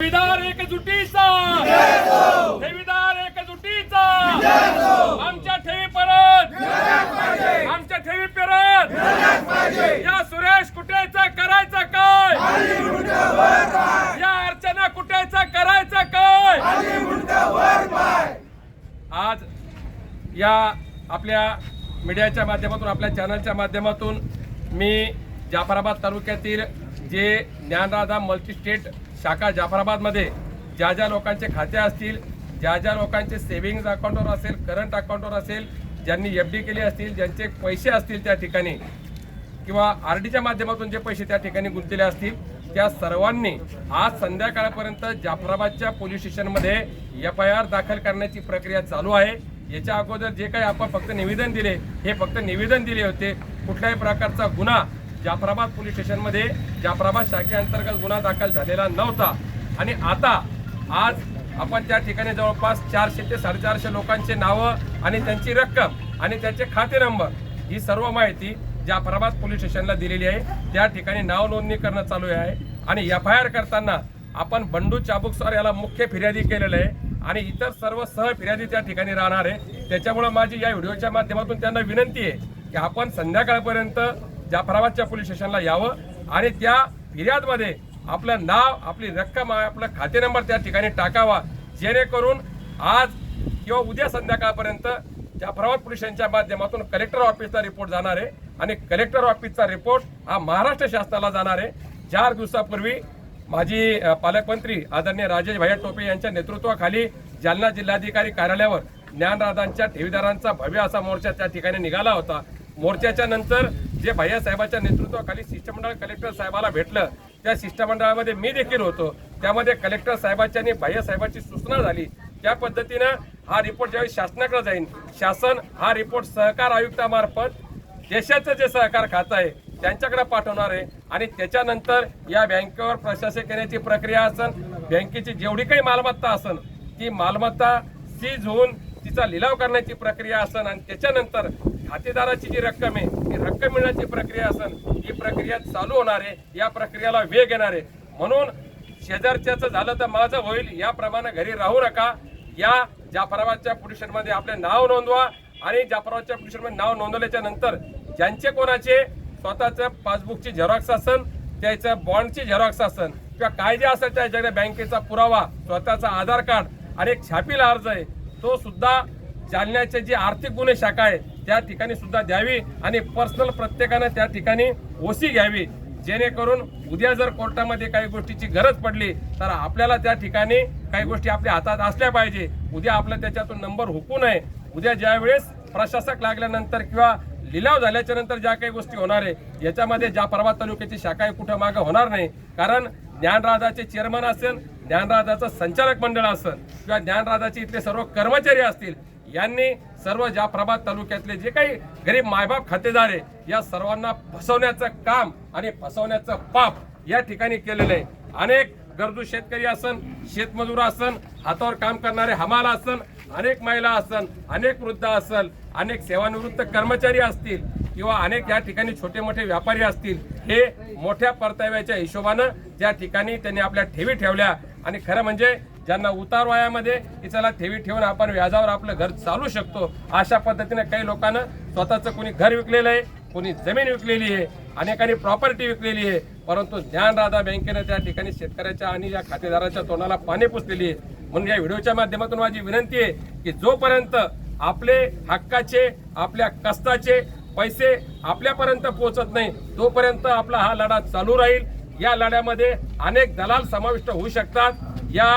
ठेवीदार एकजुटीचा. ठेवीदार एकजुटीचा. आमच्या ठेवी परत. आमच्या ठेवी परत. या सुरेश कुठेचा करायचा काय? या अर्चना कुठेचा करायचा काय? आज या आपल्या मीडियाच्या माध्यमातून आपल्या चॅनलच्या माध्यमातून मी जाफराबाद तालुक्यातील जे ज्ञानराधा मल्टीस्टेट शाखा जाफराबादमध्ये ज्या ज्या लोकांचे खाते असतील ज्या ज्या लोकांचे सेव्हिंग्ज अकाउंटवर असेल करंट अकाउंटवर असेल ज्यांनी एफ डी केली असतील ज्यांचे पैसे असतील त्या ठिकाणी किंवा आर डीच्या माध्यमातून जे पैसे त्या ठिकाणी गुंतलेले असतील त्या सर्वांनी आज संध्याकाळपर्यंत जाफराबादच्या पोलीस स्टेशनमध्ये एफ आय आर दाखल करण्याची प्रक्रिया चालू आहे. याच्या अगोदर जे काही आपण फक्त निवेदन दिले हे फक्त निवेदन दिले होते. कुठल्याही प्रकारचा गुन्हा जाफराबाद पोलीस स्टेशनमध्ये जाफराबाद शाखेअंतर्गत गुन्हा दाखल झालेला नव्हता. आणि आता आज आपण त्या ठिकाणी जवळपास चारशे ते साडेचारशे लोकांचे नावं आणि त्यांची रक्कम आणि त्यांचे खाते नंबर ही सर्व माहिती जाफराबाद पोलीस स्टेशनला दिलेली आहे. त्या ठिकाणी नाव नोंदणी करणं चालू आहे. आणि एफ आय आर करताना आपण बंडू चाबुकस्वार याला मुख्य फिर्यादी केलेलं आहे. आणि इतर सर्व सह फिर्यादी त्या ठिकाणी राहणार आहे. त्याच्यामुळे माझी या व्हिडिओच्या माध्यमातून त्यांना विनंती आहे की आपण संध्याकाळपर्यंत जाफराबादच्या पोलीस स्टेशनला यावं आणि त्या फिर्यादमध्ये आपलं नाव आपली रक्कम आपला खाते नंबर त्या ठिकाणी टाकावा जेणेकरून आज किंवा उद्या संध्याकाळपर्यंत जाफराबाद पोलिसांच्या माध्यमातून कलेक्टर ऑफिसचा रिपोर्ट जाणार आहे आणि कलेक्टर ऑफिसचा रिपोर्ट हा महाराष्ट्र शासनाला जाणार आहे. चार दिवसापूर्वी माजी पालकमंत्री आदरणीय राजेश भैया टोपे यांच्या नेतृत्वाखाली जालना जिल्हाधिकारी कार्यालयावर ज्ञानराजांच्या ठेवीदारांचा भव्य असा मोर्चा त्या ठिकाणी निघाला होता. मोर्चाच्या नंतर जे भैयासाहेबाच्या नेतृत्वाखाली शिष्टमंडळ कलेक्टर साहेबाला भेटलं त्या शिष्टमंडळामध्ये मी देखील होतो. त्यामध्ये कलेक्टर साहेबाच्या आणि भैयासाहेबाची सूचना झाली. त्या पद्धतीनं हा रिपोर्ट ज्यावेळी शासनाकडे जाईल शासन हा रिपोर्ट सहकार आयुक्तामार्फत देशाचं जे सहकार खातं आहे त्यांच्याकडे पाठवणार आहे. आणि त्याच्यानंतर या बँकेवर प्रशासक येण्याची प्रक्रिया असन बँकेची जेवढी काही मालमत्ता असन ती मालमत्ता सीज होऊन तिचा लिलाव करण्याची प्रक्रिया असन. आणि त्याच्यानंतर खातेदाराची जी रक्कम आहे ती रक्कम मिळण्याची प्रक्रिया असेल ही प्रक्रिया चालू होणार आहे या प्रक्रियेला वेग येणार आहे. म्हणून शेजारच्याचं झालं तर माझं होईल याप्रमाणे घरी राहू नका. या जाफराबादच्या पोलिशनमध्ये आपले नाव नोंदवा आणि जाफराबादच्या पोलिशनमध्ये नाव नोंदवल्याच्या नंतर ज्यांचे कोणाचे स्वतःचं पासबुकची झेरॉक्स असन त्याचं बॉन्डची झेरॉक्स असन किंवा काय जे असेल त्याच्याकडे बँकेचा पुरावा स्वतःचा आधार कार्ड आणि एक छापील अर्ज आहे तो सुद्धा जालन्याचे जी आर्थिक गुन्हे शाखा आहे त्या ठिकाणी सुद्धा द्यावी आणि पर्सनल प्रत्येकानं त्या ठिकाणी ओसी घ्यावी. जेणेकरून उद्या जर कोर्टामध्ये काही गोष्टीची गरज पडली तर आपल्याला त्या ठिकाणी काही गोष्टी आपल्या हातात असल्या पाहिजे. उद्या आपला त्याच्यातून नंबर हुकू नये. उद्या ज्यावेळेस प्रशासक लागल्यानंतर किंवा लिलाव झाल्याच्यानंतर ज्या काही गोष्टी होणार आहे याच्यामध्ये ज्या परवा तालुक्याची शाखा आहे कुठं मागं होणार नाही. कारण ज्ञानराजाचे चेअरमन असेल ज्ञानराजाचं संचालक मंडळ असेल किंवा ज्ञानराजाचे इथले सर्व कर्मचारी असतील यांनी सर्व ज्या प्रभात तालुक्यातले जे काही गरीब मायबाप खातेदार आहे या सर्वांना फसवण्याचं काम आणि फसवण्याचं पाप या ठिकाणी केलेलं आहे. अनेक गरजू शेतकरी असन शेतमजूर असन हातावर काम करणारे हमाल असन अनेक महिला असन अनेक वृद्ध असल अनेक सेवानिवृत्त कर्मचारी असतील किंवा अनेक या ठिकाणी छोटे मोठे व्यापारी असतील हे मोठ्या परताव्याच्या हिशोबानं ज्या ठिकाणी त्यांनी आपल्या ठेवी ठेवल्या. आणि खरं म्हणजे ज्यांना उतार वयामध्ये की चला ठेवी ठेवून आपण व्याजावर आपलं घर चालू शकतो अशा पद्धतीने काही लोकांना स्वतःचं कोणी घर विकलेलं आहे कोणी जमीन विकलेली आहे अनेकांनी प्रॉपर्टी विकलेली आहे. परंतु ज्ञानराधा बँकेनं त्या ठिकाणी शेतकऱ्याच्या आणि या खातेदाराच्या तोंडाला पाणी पुसलेली आहे. म्हणून या व्हिडिओच्या माध्यमातून माझी विनंती आहे की जोपर्यंत आपले हक्काचे आपल्या कष्टाचे पैसे आपल्यापर्यंत पोहोचत नाही तोपर्यंत आपला हा लढा चालू राहील. या लढ्यामध्ये अनेक दलाल समाविष्ट होऊ शकतात. या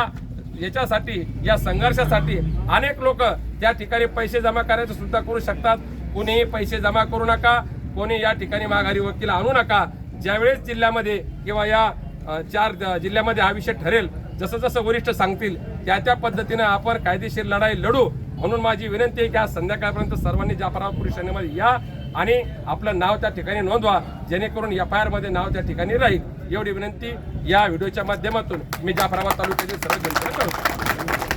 याच्यासाठी या संघर्षासाठी अनेक लोक त्या ठिकाणी पैसे जमा करायचं सुद्धा करू शकतात. कोणीही पैसे जमा करू नका कोणी या ठिकाणी माघारी वकील आणू नका. ज्यावेळेस जिल्ह्यामध्ये किंवा या चार जिल्ह्यामध्ये हा विषय ठरेल जसं जसं वरिष्ठ सांगतील त्या त्या पद्धतीनं आपण कायदेशीर लढाई लढू म्हणून माझी विनंती आहे की आज संध्याकाळपर्यंत सर्वांनी जाफराबाद पोलीस ठाण्यामध्ये या आणि आपलं नाव त्या ठिकाणी नोंदवा जेणेकरून एफ आय आरमध्ये नाव त्या ठिकाणी राहील. एवढी विनंती या व्हिडिओच्या माध्यमातून मी जाफराबाद तालुक्यातील सर्व जनतेला करतो.